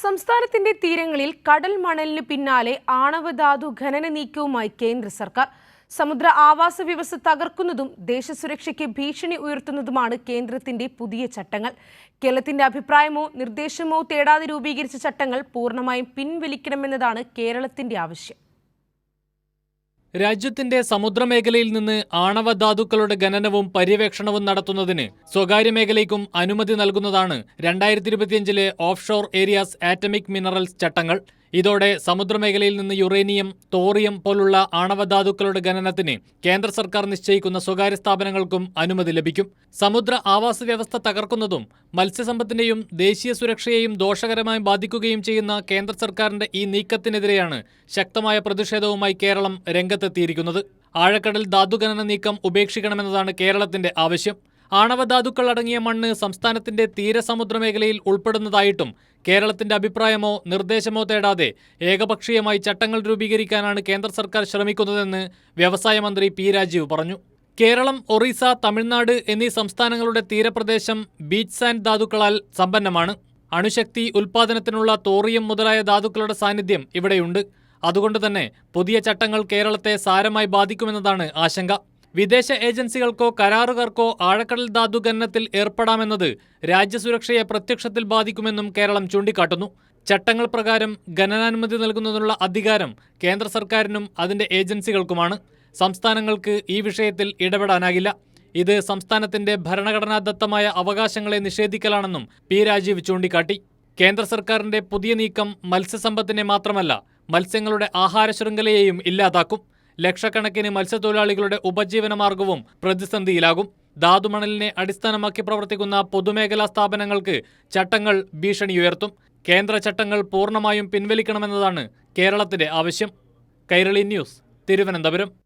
സംസ്ഥാനത്തിന്റെ തീരങ്ങളിൽ കടൽ മണലിന് പിന്നാലെ ആണവധാതു ഖനന നീക്കവുമായി കേന്ദ്ര സർക്കാർ. സമുദ്ര ആവാസ വ്യവസ്ഥ തകർക്കുന്നതും ദേശസുരക്ഷയ്ക്ക് ഭീഷണി ഉയർത്തുന്നതുമാണ് കേന്ദ്രത്തിന്റെ പുതിയ ചട്ടങ്ങൾ. കേരളത്തിന്റെ അഭിപ്രായമോ നിർദ്ദേശമോ തേടാതെ രൂപീകരിച്ച ചട്ടങ്ങൾ പൂർണമായും പിൻവലിക്കണമെന്നതാണ് കേരളത്തിന്റെ ആവശ്യം. രാജ്യത്തിന്റെ സമുദ്രമേഖലയിൽ നിന്ന് ആണവധാതുക്കളുടെ ഖനനവും പര്യവേക്ഷണവും നടത്തുന്നതിന് സ്വകാര്യ മേഖലയ്ക്കും അനുമതി നൽകുന്നതാണ് രണ്ടായിരത്തി ഇരുപത്തിയഞ്ചിലെ ഓഫ്ഷോർ ഏരിയാസ് ആറ്റമിക് മിനറൽസ് ചട്ടങ്ങൾ. ഇതോടെ സമുദ്രമേഖലയിൽ നിന്ന് യുറേനിയം തോറിയം പോലുള്ള ആണവധാതുക്കളുടെ ഖനനത്തിന് കേന്ദ്ര സർക്കാർ നിശ്ചയിക്കുന്ന സ്വകാര്യ സ്ഥാപനങ്ങൾക്കും അനുമതി ലഭിക്കും. സമുദ്ര ആവാസ വ്യവസ്ഥ തകർക്കുന്നതും മത്സ്യസമ്പത്തിനെയും ദേശീയ സുരക്ഷയെയും ദോഷകരമായി ബാധിക്കുകയും ചെയ്യുന്ന കേന്ദ്ര സർക്കാരിന്റെ ഈ നീക്കത്തിനെതിരെയാണ് ശക്തമായ പ്രതിഷേധവുമായി കേരളം രംഗത്തെത്തിയിരിക്കുന്നത് ആഴക്കടൽ ധാതുഖനന നീക്കം ഉപേക്ഷിക്കണമെന്നതാണ് കേരളത്തിന്റെ ആവശ്യം. ആണവധാതുക്കൾ അടങ്ങിയ മണ്ണ് സംസ്ഥാനത്തിന്റെ തീരസമുദ്ര മേഖലയിൽ ഉൾപ്പെടുന്നതായിട്ടും കേരളത്തിന്റെ അഭിപ്രായമോ നിർദ്ദേശമോ തേടാതെ ഏകപക്ഷീയമായി ചട്ടങ്ങൾ രൂപീകരിക്കാനാണ് കേന്ദ്ര സർക്കാർ ശ്രമിക്കുന്നതെന്ന് വ്യവസായ മന്ത്രി പി രാജീവ് പറഞ്ഞു. കേരളം ഒറീസ തമിഴ്നാട് എന്നീ സംസ്ഥാനങ്ങളുടെ തീരപ്രദേശം ബീച്ച് സാൻഡ് ധാതുക്കളാൽ സമ്പന്നമാണ്. അണുശക്തി ഉൽപാദനത്തിനുള്ള തോറിയം മുതലായ ധാതുക്കളുടെ സാന്നിധ്യം ഇവിടെയുണ്ട്. അതുകൊണ്ട് തന്നെ പുതിയ ചട്ടങ്ങൾ കേരളത്തെ സാരമായി ബാധിക്കുമെന്നതാണ് ആശങ്ക. വിദേശ ഏജൻസികൾക്കോ കരാറുകാർക്കോ ആഴക്കടൽ ധാതു ഖനനത്തിൽ ഏർപ്പെടാമെന്നത് രാജ്യസുരക്ഷയെ പ്രത്യക്ഷത്തിൽ ബാധിക്കുമെന്നും കേരളം ചൂണ്ടിക്കാട്ടുന്നു. ചട്ടങ്ങൾ പ്രകാരം ഖനനാനുമതി നൽകുന്നതിനുള്ള അധികാരം കേന്ദ്ര സർക്കാരിനും അതിന്റെ ഏജൻസികൾക്കുമാണ്. സംസ്ഥാനങ്ങൾക്ക് ഈ വിഷയത്തിൽ ഇടപെടാനാകില്ല. ഇത് സംസ്ഥാനത്തിന്റെ ഭരണഘടനാദത്തമായ അവകാശങ്ങളെ നിഷേധിക്കലാണെന്നും പി രാജീവ് ചൂണ്ടിക്കാട്ടി. കേന്ദ്ര സർക്കാരിന്റെ പുതിയ നീക്കം മത്സ്യസമ്പത്തിനെ മാത്രമല്ല മത്സ്യങ്ങളുടെ ആഹാര ശൃംഖലയെയും ഇല്ലാതാക്കും. ലക്ഷക്കണക്കിന് മത്സ്യത്തൊഴിലാളികളുടെ ഉപജീവന മാർഗവും പ്രതിസന്ധിയിലാകും. ധാതുമണലിനെ അടിസ്ഥാനമാക്കി പ്രവർത്തിക്കുന്ന പൊതുമേഖലാ സ്ഥാപനങ്ങൾക്ക് ചട്ടങ്ങൾ ഭീഷണിയുയർത്തും. കേന്ദ്ര ചട്ടങ്ങൾ പൂർണമായും പിൻവലിക്കണമെന്നതാണ് കേരളത്തിന്റെ ആവശ്യം. കൈരളി ന്യൂസ് തിരുവനന്തപുരം.